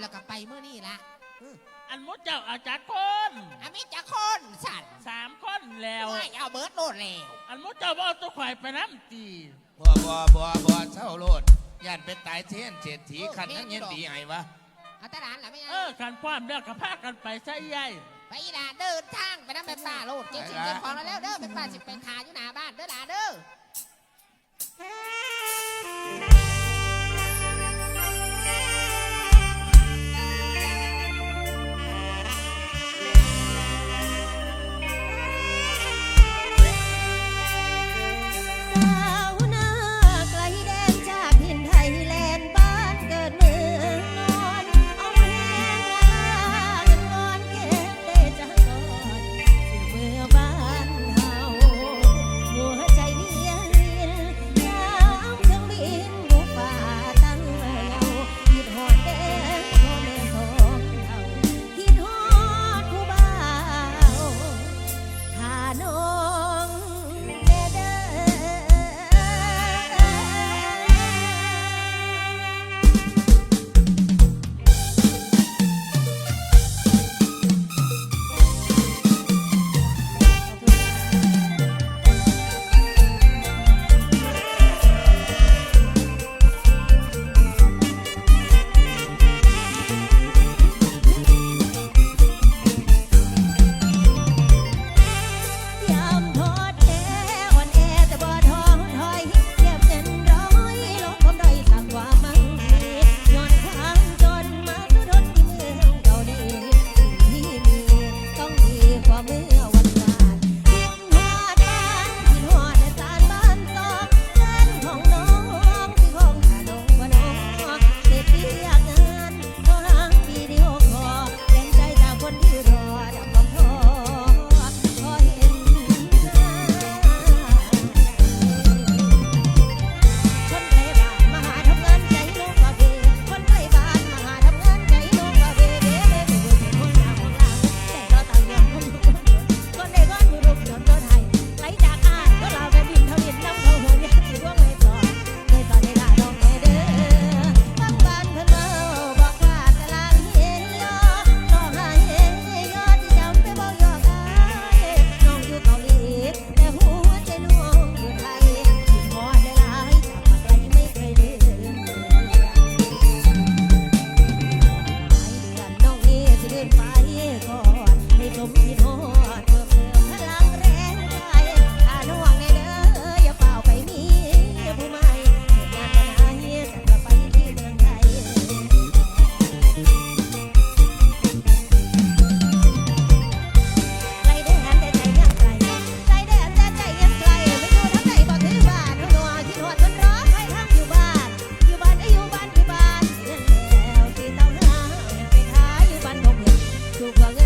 แล้วก็ไปเมื่อนี่ละอันมุดเจ้าเอาจากคนอามิจะคนสั่นสามคนแล้วไม่เอาเบิร์ดโลดแล้วอันมุดเจ้าบ่เอาตัวข่อยไปน้ำตีบ่บ่บ่บ่เช่าโลดย่านเป็นตายเทียนเศรษฐีขันทั้งเย็นดีไงวะเอาตาหลานล่ะไม่เอเอาอขันความเด้อกับพากันไปใช่ยัยไปอีหลาเดินทางไปน้ำเป็นป่าโลดเก็บสิ่งเก็บของแล้วเด้อเป็นป่าสิเป็นทาอยู่หน้าบ้านเด้อหลาเด้อ valer.